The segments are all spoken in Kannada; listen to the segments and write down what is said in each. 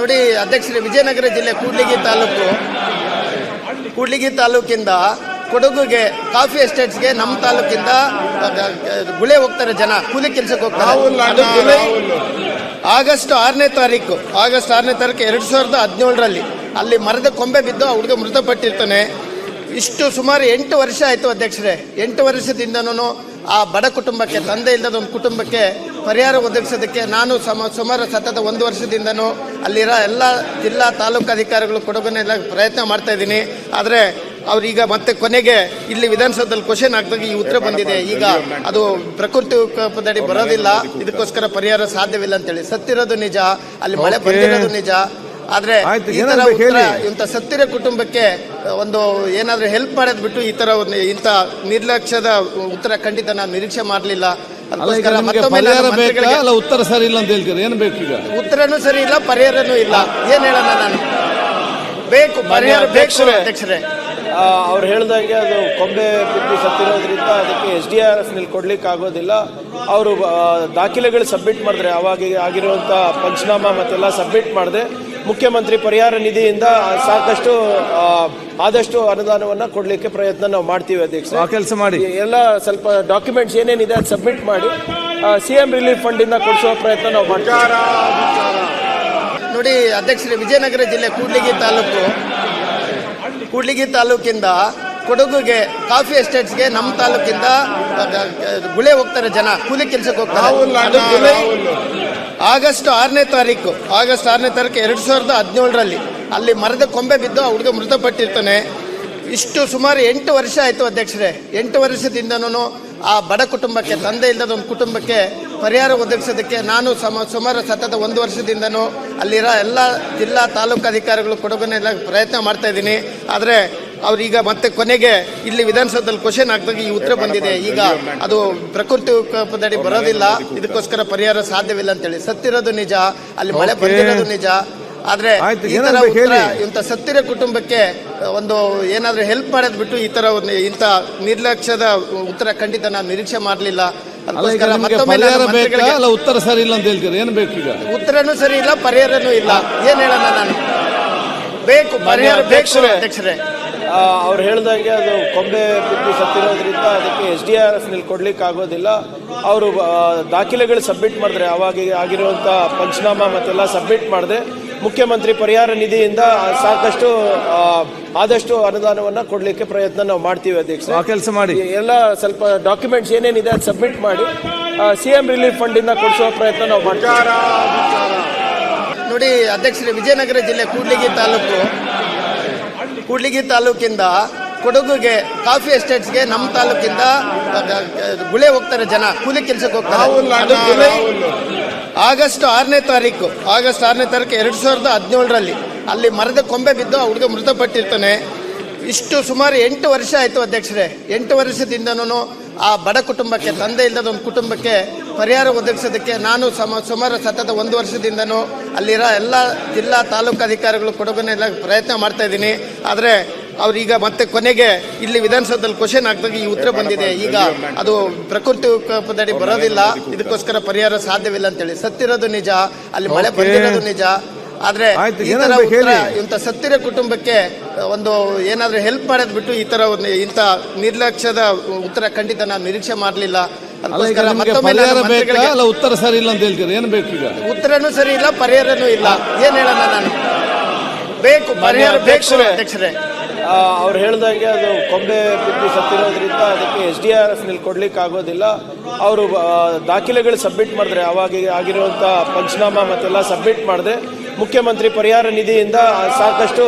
ನೋಡಿ ಅಧ್ಯಕ್ಷರೇ ವಿಜಯನಗರ ಜಿಲ್ಲೆ ಕೂಡ್ಲಿಗಿ ತಾಲೂಕು. ಕೂಡ್ಲಿಗಿ ತಾಲೂಕಿಂದ ಕೊಡಗುಗೆ ಕಾಫಿ ಎಸ್ಟೇಟ್ಸ್ಗೆ ನಮ್ಮ ತಾಲೂಕಿಂದ ಗುಳೆ ಹೋಗ್ತಾರೆ ಜನ ಕೂಲಿ ಕೆಲಸಕ್ಕೆ ಹೋಗ್ತಾರೆ. ಆಗಸ್ಟ್ ಆರನೇ ತಾರೀಕು ಆಗಸ್ಟ್ ಆರನೇ ತಾರೀಕು ಎರಡು ಸಾವಿರದ ಹದಿನೇಳರಲ್ಲಿ. ಅಲ್ಲಿ ಮರದ ಕೊಂಬೆ ಬಿದ್ದು ಆ ಹುಡುಗ ಮೃತಪಟ್ಟಿರ್ತಾನೆ. ಇಷ್ಟು ಸುಮಾರು ಎಂಟು ವರ್ಷ ಆಯಿತು ಅಧ್ಯಕ್ಷರೇ. ಎಂಟು ವರ್ಷದಿಂದನೂ ಆ ಬಡ ಕುಟುಂಬಕ್ಕೆ ತಂದೆ ಇಲ್ಲದ ಒಂದು ಕುಟುಂಬಕ್ಕೆ ಪರಿಹಾರ ಒದಗಿಸೋದಕ್ಕೆ ನಾನು ಸಮ ಸುಮಾರು ಸತತ ಒಂದು ವರ್ಷದಿಂದನೂ ಅಲ್ಲಿರೋ ಎಲ್ಲ ಜಿಲ್ಲಾ ತಾಲೂಕು ಅಧಿಕಾರಿಗಳು ಕೊಡಗನ್ನೆಲ್ಲ ಪ್ರಯತ್ನ ಮಾಡ್ತಾ ಇದ್ದೀನಿ. ಆದರೆ ಅವ್ರೀಗ ಮತ್ತೆ ಕೊನೆಗೆ ಇಲ್ಲಿ ವಿಧಾನಸೌಧದಲ್ಲಿ ಕ್ವಶನ್ ಹಾಕಿದಾಗ ಈ ಉತ್ತರ ಬಂದಿದೆ. ಈಗ ಅದು ಪ್ರಕೃತಿ ವಿಕೋಪದಡಿ ಬರೋದಿಲ್ಲ. ಇದಕ್ಕೋಸ್ಕರ ಪರಿಹಾರ ಸಾಧ್ಯವಿಲ್ಲ ಅಂತೇಳಿ. ಸತ್ತಿರೋದು ನಿಜ ಅಲ್ಲಿ ಮಳೆ. ಬಂದಿರೋದು ನಿಜ. ಆದರೆ ಈ ಥರ ಉತ್ತರ ಇಂಥ ಸತ್ತಿರ ಕುಟುಂಬಕ್ಕೆ ಒಂದು ಏನಾದ್ರೂ ಹೆಲ್ಪ್ ಮಾಡೋದು ಬಿಟ್ಟು ಈ ಥರ ಇಂಥ ನಿರ್ಲಕ್ಷ್ಯದ ಉತ್ತರ ಖಂಡಿತ ನಾನು ನಿರೀಕ್ಷೆ ಮಾಡಲಿಲ್ಲ. ಪರಿಹಾರ ಬೇಕಾ? ಅಲ್ಲ ಉತ್ತರ ಸರಿ ಇಲ್ಲ ಅಂತ ಹೇಳ್ತೀರಾ? ಏನು ಬೇಕು ಈಗ? ಉತ್ತರನೂ ಸರಿ ಇಲ್ಲ ಪರಿಹಾರನೂ ಇಲ್ಲ. ಏನ್ ಹೇಳೋಣ ನಾನು? ಬೇಕು ಪರಿಹಾರ ಬೇಕು ಅಧ್ಯಕ್ಷರೇ. ಅವ್ರು ಹೇಳ್ದಂಗೆ ಅದು ಕೊಂಬೆ ಬಿದ್ದು ಸತ್ತಿರೋದ್ರಿಂದ ಅದಕ್ಕೆ ಎಸ್ ಡಿ ಆರ್ ಎಫ್ನಲ್ಲಿ ಕೊಡ್ಲಿಕ್ಕೆ ಆಗೋದಿಲ್ಲ ಅವರು ದಾಖಲೆಗಳು ಸಬ್ಮಿಟ್ ಮಾಡಿದ್ರೆ ಅವಾಗ ಆಗಿರುವಂಥ ಪಂಚನಾಮ ಮತ್ತೆಲ್ಲ ಸಬ್ಮಿಟ್ ಮಾಡಿದೆ. ಮುಖ್ಯಮಂತ್ರಿ ಪರಿಹಾರ ನಿಧಿಯಿಂದ ಸಾಕಷ್ಟು ಆದಷ್ಟು ಅನುದಾನವನ್ನ ಕೊಡಲಿಕ್ಕೆ ಪ್ರಯತ್ನ ನಾವು ಮಾಡ್ತೀವಿ ಅಧ್ಯಕ್ಷ ಆ ಕೆಲಸ ಮಾಡಿ. ಎಲ್ಲ ಸ್ವಲ್ಪ ಡಾಕ್ಯುಮೆಂಟ್ಸ್ ಏನೇನಿದೆ ಅದು ಸಬ್ಮಿಟ್ ಮಾಡಿ ಸಿ ಎಂ ರಿಲೀಫ್ ಫಂಡ್ ಇಂದ ಕೊಡಿಸುವ ಪ್ರಯತ್ನ ನಾವು ಮಾಡ್ತೀವಿ. ನೋಡಿ ಅಧ್ಯಕ್ಷರೇ ವಿಜಯನಗರ ಜಿಲ್ಲೆ ಕೂಡ್ಲಿಗಿ ತಾಲೂಕು ಕೂಡ್ಲಿಗಿ ತಾಲೂಕಿಂದ ಕೊಡಗುಗೆ ಕಾಫಿ ಎಸ್ಟೇಟ್ಸ್ಗೆ ನಮ್ಮ ತಾಲೂಕಿಂದ ಗುಳೆ ಹೋಗ್ತಾರೆ ಜನ ಕೂಲಿ ಕೆಲಸಕ್ಕೆ ಹೋಗ್ತಾರೆ. ಆಗಸ್ಟ್ ಆರನೇ ತಾರೀಕು, ಆಗಸ್ಟ್ ಆರನೇ ತಾರೀಕು ಎರಡು ಸಾವಿರದ ಹದಿನೇಳರಲ್ಲಿ ಅಲ್ಲಿ ಮರದ ಕೊಂಬೆ ಬಿದ್ದು ಆ ಹುಡುಗ ಮೃತಪಟ್ಟಿರ್ತಾನೆ. ಇಷ್ಟು ಸುಮಾರು ಎಂಟು ವರ್ಷ ಆಯಿತು ಅಧ್ಯಕ್ಷರೇ. ಎಂಟು ವರ್ಷದಿಂದನೂ ಆ ಬಡ ಕುಟುಂಬಕ್ಕೆ, ತಂದೆ ಇಲ್ಲದ ಒಂದು ಕುಟುಂಬಕ್ಕೆ ಪರಿಹಾರ ಒದಗಿಸೋದಕ್ಕೆ ನಾನು ಸಮ, ಸುಮಾರು ಸತತ ಒಂದು ವರ್ಷದಿಂದನೂ ಅಲ್ಲಿರೋ ಎಲ್ಲ ಜಿಲ್ಲಾ ತಾಲೂಕು ಅಧಿಕಾರಿಗಳು ಕೊಡಗನ್ನೆಲ್ಲ ಪ್ರಯತ್ನ ಮಾಡ್ತಾ ಇದ್ದೀನಿ. ಆದರೆ ಅವ್ರೀಗ ಮತ್ತೆ ಕೊನೆಗೆ ಇಲ್ಲಿ ವಿಧಾನಸೌಧದಲ್ಲಿ ಕ್ವಶನ್ ಹಾಕಿದಾಗ ಈ ಉತ್ತರ ಬಂದಿದೆ. ಈಗ ಅದು ಪ್ರಕೃತಿ ವಿಕೋಪದಡಿ ಬರೋದಿಲ್ಲ. ಇದಕ್ಕೋಸ್ಕರ ಪರಿಹಾರ ಸಾಧ್ಯವಿಲ್ಲ ಅಂತೇಳಿ. ಸತ್ತಿರೋದು ನಿಜ ಅಲ್ಲಿ ಮಳೆ. ಬಂದಿರೋದು ನಿಜ. ಆದ್ರೆ ಈ ತರ ಇಂಥ ಸತ್ತಿರೋ ಕುಟುಂಬಕ್ಕೆ ಒಂದು ಏನಾದ್ರೂ ಹೆಲ್ಪ್ ಮಾಡೋದ್ ಬಿಟ್ಟು ಈ ತರ ಇಂಥ ನಿರ್ಲಕ್ಷ್ಯದ ಉತ್ತರ ಖಂಡಿತ ನಾನು ನಿರೀಕ್ಷೆ ಮಾಡಲಿಲ್ಲ. ಉತ್ತರ ಸರಿ ಇಲ್ಲ ಅಂತ ಹೇಳ್ತೀರಿ? ಏನು ಬೇಕು ಈಗ ಉತ್ತರನೂ ಸರಿ ಇಲ್ಲ ಪರಿಹಾರನೂ ಇಲ್ಲ. ಏನ್ ಹೇಳೋಣ ನಾನು? ಬೇಕು ಪರಿಹಾರ ಅಧ್ಯಕ್ಷರೇ. ಅಧ್ಯಕ್ಷರೇ ಅವ್ರು ಹೇಳ್ದಂಗೆ ಅದು ಕೊಂಬೆ ಬಿದ್ದು ಸತ್ತಿರೋದ್ರಿಂದ ಅದಕ್ಕೆ ಎಸ್ ಡಿ ಆರ್ ಎಫ್ನಲ್ಲಿ ಕೊಡ್ಲಿಕ್ಕೆ ಆಗೋದಿಲ್ಲ ಅವರು ದಾಖಲೆಗಳು ಸಬ್ಮಿಟ್ ಮಾಡಿದ್ರೆ ಅವಾಗ ಆಗಿರುವಂಥ ಪಂಚನಾಮ ಮತ್ತೆಲ್ಲ ಸಬ್ಮಿಟ್ ಮಾಡಿದೆ. ಮುಖ್ಯಮಂತ್ರಿ ಪರಿಹಾರ ನಿಧಿಯಿಂದ ಸಾಕಷ್ಟು ಆದಷ್ಟು ಅನುದಾನವನ್ನ ಕೊಡ್ಲಿಕ್ಕೆ ಪ್ರಯತ್ನ ನಾವು ಮಾಡ್ತೀವಿ ಅಧ್ಯಕ್ಷ ಆ ಕೆಲಸ ಮಾಡಿ. ಎಲ್ಲ ಸ್ವಲ್ಪ ಡಾಕ್ಯುಮೆಂಟ್ಸ್ ಏನೇನಿದೆ ಅದು ಸಬ್ಮಿಟ್ ಮಾಡಿ ಸಿ ಎಂ ರಿಲೀಫ್ ಫಂಡ್ ಇಂದ ಕೊಡಿಸುವ ಪ್ರಯತ್ನ ನಾವು ಮಾಡ್ತೀವಿ. ನೋಡಿ ಅಧ್ಯಕ್ಷರೇ ವಿಜಯನಗರ ಜಿಲ್ಲೆ ಕೂಡ್ಲಿಗಿ ತಾಲೂಕು. ಕೂಡ್ಲಿಗಿ ತಾಲೂಕಿಂದ ಕೊಡಗುಗೆ ಕಾಫಿ ಎಸ್ಟೇಟ್ಸ್ಗೆ ನಮ್ಮ ತಾಲೂಕಿಂದ ಗುಳೆ ಹೋಗ್ತಾರೆ ಜನ ಕೂಲಿ ಕೆಲಸಕ್ಕೆ ಹೋಗ್ತಾರೆ. ಆಗಸ್ಟ್ ಆರನೇ ತಾರೀಕು ಆಗಸ್ಟ್ ಆರನೇ ತಾರೀಕು ಎರಡು ಸಾವಿರದ ಹದಿನೇಳರಲ್ಲಿ ಅಲ್ಲಿ ಮರದ ಕೊಂಬೆ ಬಿದ್ದು ಆ ಹುಡುಗ ಮೃತಪಟ್ಟಿರ್ತಾನೆ. ಇಷ್ಟು ಸುಮಾರು ಎಂಟು ವರ್ಷ ಆಯಿತು ಅಧ್ಯಕ್ಷರೇ. ಎಂಟು ವರ್ಷದಿಂದನೂ ಆ ಬಡ ಕುಟುಂಬಕ್ಕೆ ತಂದೆ ಇಲ್ಲದ ಒಂದು ಕುಟುಂಬಕ್ಕೆ ಪರಿಹಾರ ಒದಗಿಸೋದಕ್ಕೆ ನಾನು ಸಮ ಸುಮಾರು ಸತತ ಒಂದು ವರ್ಷದಿಂದನೂ ಅಲ್ಲಿರೋ ಎಲ್ಲ ಜಿಲ್ಲಾ ತಾಲೂಕು ಅಧಿಕಾರಿಗಳು ಕೊಡಗನೆಲ್ಲ ಪ್ರಯತ್ನ ಮಾಡ್ತಾ ಇದ್ದೀನಿ. ಆದರೆ ಅವ್ರೀಗ ಮತ್ತೆ ಕೊನೆಗೆ ಇಲ್ಲಿ ವಿಧಾನಸೌಧದಲ್ಲಿ ಕ್ವಶನ್ ಹಾಕಿದಾಗ ಈ ಉತ್ತರ ಬಂದಿದೆ. ಈಗ ಅದು ಪ್ರಕೃತಿ ವಿಕೋಪದಡಿ ಬರೋದಿಲ್ಲ. ಇದಕ್ಕೋಸ್ಕರ ಪರಿಹಾರ ಸಾಧ್ಯವಿಲ್ಲ ಅಂತೇಳಿ. ಸತ್ತಿರೋದು ನಿಜ ಅಲ್ಲಿ ಮಳೆ. ಬಂದಿರೋದು ನಿಜ. ಆದ್ರೆ. ಇಂಥ ಸತ್ತಿರ ಕುಟುಂಬಕ್ಕೆ ಒಂದು ಏನಾದ್ರೂ ಹೆಲ್ಪ್ ಮಾಡೋದ್ ಬಿಟ್ಟು ಈ ತರ ಒಂದು ಇಂಥ ನಿರ್ಲಕ್ಷ್ಯದ ಉತ್ತರ ಖಂಡಿತ ನಾನು ನಿರೀಕ್ಷೆ ಮಾಡಲಿಲ್ಲ. ಉತ್ತರ ಸರಿ ಇಲ್ಲ ಅಂತ ಹೇಳ್ತೀರಾ? ಏನು ಬೇಕು ಈಗ? ಉತ್ತರನೂ ಸರಿ ಇಲ್ಲ ಪರಿಹಾರನೂ ಇಲ್ಲ. ಏನ್ ಹೇಳೋಣ ನಾನು? ಬೇಕು ಪರಿಹಾರ ಬೇಕು ಅಧ್ಯಕ್ಷರೇ. ಅವ್ರು ಹೇಳ್ದಂಗೆ ಅದು ಕೊಂಬೆ ಬಿದ್ದು ಸತ್ತಿರೋದ್ರಿಂದ ಅದಕ್ಕೆ ಎಸ್ ಡಿ ಆರ್ ಎಫ್ನಲ್ಲಿ ಕೊಡ್ಲಿಕ್ಕೆ ಆಗೋದಿಲ್ಲ ಅವರು ದಾಖಲೆಗಳು ಸಬ್ಮಿಟ್ ಮಾಡಿದ್ರೆ ಅವಾಗ ಆಗಿರುವಂಥ ಪಂಚನಾಮ ಮತ್ತೆಲ್ಲ ಸಬ್ಮಿಟ್ ಮಾಡಿದೆ. ಮುಖ್ಯಮಂತ್ರಿ ಪರಿಹಾರ ನಿಧಿಯಿಂದ ಸಾಕಷ್ಟು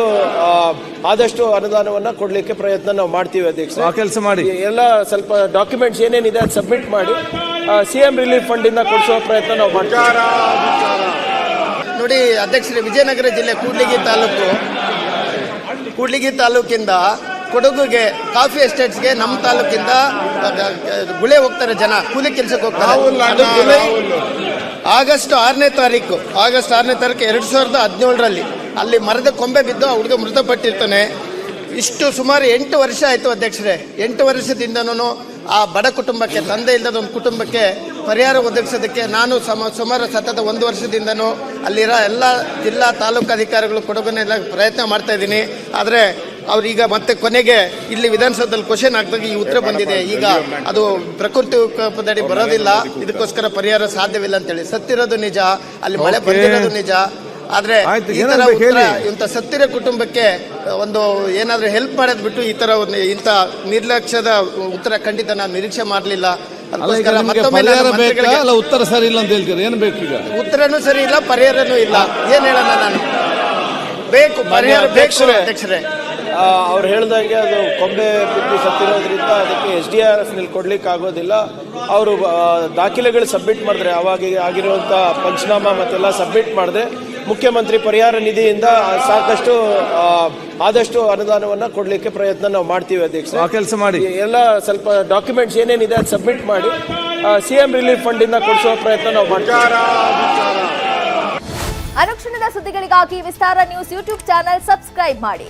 ಆದಷ್ಟು ಅನುದಾನವನ್ನ ಕೊಡ್ಲಿಕ್ಕೆ ಪ್ರಯತ್ನ ನಾವು ಮಾಡ್ತೀವಿ ಅಧ್ಯಕ್ಷ ಆ ಕೆಲಸ ಮಾಡಿ. ಎಲ್ಲ ಸ್ವಲ್ಪ ಡಾಕ್ಯುಮೆಂಟ್ಸ್ ಏನೇನಿದೆ ಅದು ಸಬ್ಮಿಟ್ ಮಾಡಿ ಸಿ ಎಂ ರಿಲೀಫ್ ಫಂಡ್ ಇಂದ ಕೊಡಿಸುವ ಪ್ರಯತ್ನ ನಾವು ಮಾಡ್ತೀವಿ. ನೋಡಿ ಅಧ್ಯಕ್ಷರೇ ವಿಜಯನಗರ ಜಿಲ್ಲೆ ಕೂಡ್ಲಿಗಿ ತಾಲೂಕು ಕೂಡ್ಲಿಗಿ ತಾಲೂಕಿಂದ ಕೊಡಗುಗೆ ಕಾಫಿ ಎಸ್ಟೇಟ್ಸ್ಗೆ ನಮ್ಮ ತಾಲೂಕಿಂದ ಗುಳೆ ಹೋಗ್ತಾರೆ ಜನ ಕೂಲಿ ಕೆಲಸಕ್ಕೆ ಹೋಗ್ತಾರೆ. ಆಗಸ್ಟ್ ಆರನೇ ತಾರೀಕು, ಆಗಸ್ಟ್ ಆರನೇ ತಾರೀಕು ಎರಡು ಸಾವಿರದ ಹದಿನೇಳರಲ್ಲಿ ಅಲ್ಲಿ ಮರದ ಕೊಂಬೆ ಬಿದ್ದು ಆ ಹುಡುಗ ಮೃತಪಟ್ಟಿರ್ತಾನೆ. ಇಷ್ಟು ಸುಮಾರು ಎಂಟು ವರ್ಷ ಆಯಿತು ಅಧ್ಯಕ್ಷರೇ. ಎಂಟು ವರ್ಷದಿಂದನೂ ಆ ಬಡ ಕುಟುಂಬಕ್ಕೆ, ತಂದೆ ಇಲ್ಲದ ಒಂದು ಕುಟುಂಬಕ್ಕೆ ಪರಿಹಾರ ಒದಗಿಸೋದಕ್ಕೆ ನಾನು ಸಮ, ಸುಮಾರು ಸತತ ಒಂದು ವರ್ಷದಿಂದನೂ ಅಲ್ಲಿರೋ ಎಲ್ಲ ಜಿಲ್ಲಾ ತಾಲೂಕು ಅಧಿಕಾರಿಗಳು ಕೊಡಗನ್ನೆಲ್ಲ ಪ್ರಯತ್ನ ಮಾಡ್ತಾ ಇದ್ದೀನಿ. ಆದರೆ ಅವ್ರೀಗ ಮತ್ತೆ ಕೊನೆಗೆ ಇಲ್ಲಿ ವಿಧಾನಸೌಧದಲ್ಲಿ ಕ್ವಶನ್ ಹಾಕಿದಾಗ ಈ ಉತ್ತರ ಬಂದಿದೆ. ಈಗ ಅದು ಪ್ರಕೃತಿ ವಿಕೋಪದಡಿ ಬರೋದಿಲ್ಲ. ಇದಕ್ಕೋಸ್ಕರ ಪರಿಹಾರ ಸಾಧ್ಯವಿಲ್ಲ ಅಂತೇಳಿ. ಸತ್ತಿರೋದು ನಿಜ ಅಲ್ಲಿ ಮಳೆ. ಬಂದಿರೋದು ನಿಜ. ಆದ್ರೆ ಈ ತರ. ಇಂಥ ಸತ್ತಿರೋ ಕುಟುಂಬಕ್ಕೆ ಒಂದು ಏನಾದ್ರೂ ಹೆಲ್ಪ್ ಮಾಡೋದ್ ಬಿಟ್ಟು ಈ ತರ ಒಂದು ಇಂಥ ನಿರ್ಲಕ್ಷ್ಯದ ಉತ್ತರ ಖಂಡಿತ ನಾನು ನಿರೀಕ್ಷೆ ಮಾಡಲಿಲ್ಲ. ಬೇಕಾ? ಉತ್ತರ ಸರಿ ಇಲ್ಲ ಅಂತ ಹೇಳ್ತೀರಿ? ಏನು ಈಗ? ಉತ್ತರನೂ ಸರಿ ಇಲ್ಲ ಪರಿಹಾರನೂ ಇಲ್ಲ. ಏನ್ ಹೇಳೋಣ ನಾನು? ಬೇಕು ಪರಿಹಾರ ಬೇಕು ಅಧ್ಯಕ್ಷರೇ. ಅವ್ರು ಹೇಳ್ದಂಗೆ ಅದು ಕೊಂಬೆ ಬಿದ್ದು ಸತ್ತಿರೋದ್ರಿಂದ ಅದಕ್ಕೆ ಎಸ್ ಡಿ ಆರ್ ಎಫ್ನಲ್ಲಿ ಕೊಡ್ಲಿಕ್ಕೆ ಆಗೋದಿಲ್ಲ ಅವರು ದಾಖಲೆಗಳು ಸಬ್ಮಿಟ್ ಮಾಡಿದ್ರೆ ಅವಾಗ ಆಗಿರುವಂಥ ಪಂಚನಾಮ ಮತ್ತೆಲ್ಲ ಸಬ್ಮಿಟ್ ಮಾಡಿದೆ ಮುಖ್ಯಮಂತ್ರಿ ಪರಿಹಾರ ನಿಧಿಯಿಂದ ಸಾಕಷ್ಟು ಆದಷ್ಟು ಅನುದಾನವನ್ನ ಕೊಡ್ಲಿಕ್ಕೆ ಪ್ರಯತ್ನ ನಾವು ಮಾಡ್ತೀವಿ ಅಧ್ಯಕ್ಷ ಕೆಲಸ ಮಾಡಿ. ಎಲ್ಲ ಸ್ವಲ್ಪ ಡಾಕ್ಯುಮೆಂಟ್ಸ್ ಏನೇನಿದೆ ಅದು ಸಬ್ಮಿಟ್ ಮಾಡಿ ಸಿ ಎಂ ರಿಲೀಫ್ ಫಂಡ್ ಇಂದ ಕೊಡಿಸುವ ಪ್ರಯತ್ನ ನಾವು ಮಾಡ್ತೀವಿ. ಅನುಕ್ಷಣದ ಸುದ್ದಿಗಳಿಗಾಗಿ Vistara news YouTube channel subscribe ಮಾಡಿ.